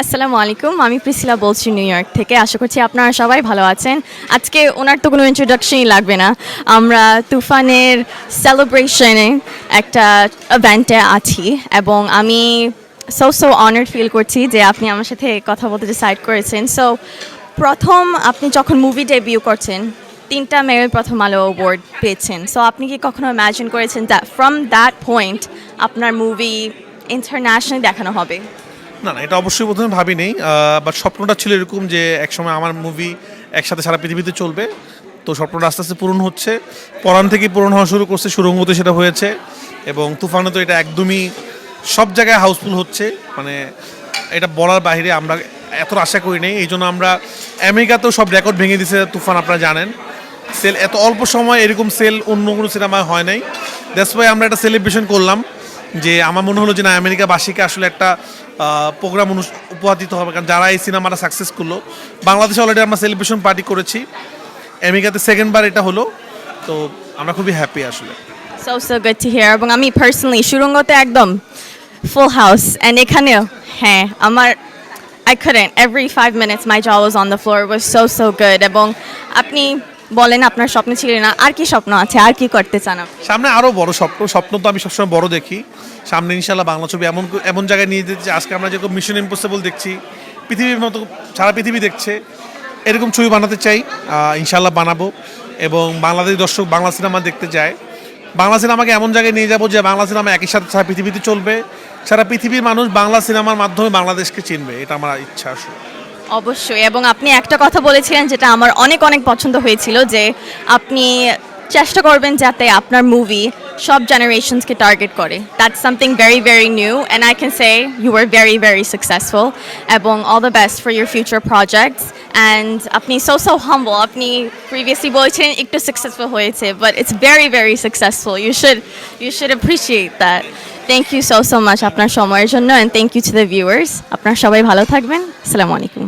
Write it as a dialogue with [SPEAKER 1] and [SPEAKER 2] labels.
[SPEAKER 1] আসসালামু আলাইকুম, আমি প্রিসিলা বলছি নিউ ইয়র্ক থেকে। আশা করছি আপনারা সবাই ভালো আছেন। আজকে ওনার তো কোনো ইন্ট্রোডাকশনই লাগবে না। আমরা তুফানের সেলিব্রেশনে একটা ইভেন্টে আছি এবং আমি সো সো অনার্ড ফিল করছি যে আপনি আমার সাথে কথা বলতে ডিসাইড করেছেন। সো প্রথম আপনি যখন মুভি ডেবিউ করছেন, তিনটা মেয়ের প্রথম আলো অ্যাওয়ার্ড পেয়েছেন। সো আপনি কি কখনো ইমাজিন করেছেন দ্যাট ফ্রম দ্যাট পয়েন্ট আপনার মুভি ইন্টারন্যাশনাল দেখানো হবে?
[SPEAKER 2] না না, এটা অবশ্যই প্রথমে ভাবিনি বাট স্বপ্নটা ছিল এরকম যে একসময় আমার মুভি একসাথে সারা পৃথিবীতে চলবে। তো স্বপ্নটা আস্তে আস্তে পূরণ হচ্ছে, পরাণ থেকে পূরণ হওয়া শুরু করছে, সুরঙ্গতে সেটা হয়েছে এবং তুফানে তো এটা একদমই সব জায়গায় হাউসফুল হচ্ছে। মানে এটা বলার বাইরে আমরা এত আশা করি নাই, এই জন্য আমরা আমেরিকাতেও সব রেকর্ড ভেঙে দিয়েছে তুফান, আপনারা জানেন। সেল এত অল্প সময় এরকম সেল অন্য কোনো সিনেমায় হয় নাই। দ্যাটস ওয়াই আমরা একটা সেলিব্রেশন করলাম। যে আমার মনে হলো যে না, আমেরিকাবাসীকে আসলে একটা প্রোগ্রাম অনু উপহার দিতে হবে। কারণ যারা এই সিনেমাটা সাকসেস করল, বাংলাদেশে অলরেডি আমরা সেলিব্রেশন পার্টি করেছি। আমেরিকাতে সেকেন্ডবার এটা হলো। তো আমরা খুবই হ্যাপি আসলে।
[SPEAKER 1] So so good to hear এবং আমি পার্সোনালি সুরঙ্গতে একদম ফুল হাউস অ্যান্ড এখানেও হ্যাঁ আমার I couldn't. Every five minutes my jaw the floor. It was so so good এবং আপনি বলেন, আপনার স্বপ্ন ছিল না। আর কি স্বপ্ন আছে? আর কি করতে চান
[SPEAKER 2] সামনে আরও বড় স্বপ্ন। স্বপ্ন তো আমি সবসময় বড় দেখি। সামনে ইনশাল্লাহ বাংলা ছবি এমন এমন জায়গায় নিয়ে যেতে। আজকে আমরা যেরকম মিশন ইম্পসিবল দেখছি, পৃথিবীর মতো সারা পৃথিবী দেখছে, এরকম ছবি বানাতে চাই। ইনশাল্লাহ বানাবো। এবং বাংলাদেশ দর্শক বাংলা সিনেমা দেখতে যায়। বাংলা সিনেমাকে এমন জায়গায় নিয়ে যাব যে বাংলা সিনেমা একই সাথে সারা পৃথিবীতে চলবে। সারা পৃথিবীর মানুষ বাংলা সিনেমার মাধ্যমে বাংলাদেশকে চিনবে। এটা আমার ইচ্ছা আসলে।
[SPEAKER 1] অবশ্যই, এবং আপনি একটা কথা বলেছিলেন যেটা আমার অনেক অনেক পছন্দ হয়েছিল, যে আপনি চেষ্টা করবেন যাতে আপনার মুভি সব জেনারেশনসকে টার্গেট করে। That's something very very new and I can say you are very very successful এবং all the best for your future projects and আপনি সো সো হাম্বল আপনি প্রিভিয়াসলি বলেছিলেন একটু সাকসেসফুল হয়েছে but it's very very successful you should you should appreciate that thank you so so much আপনার সময়ের জন্য and thank you to the viewers আপনার সবাই ভালো থাকবেন। আসসালামু আলাইকুম।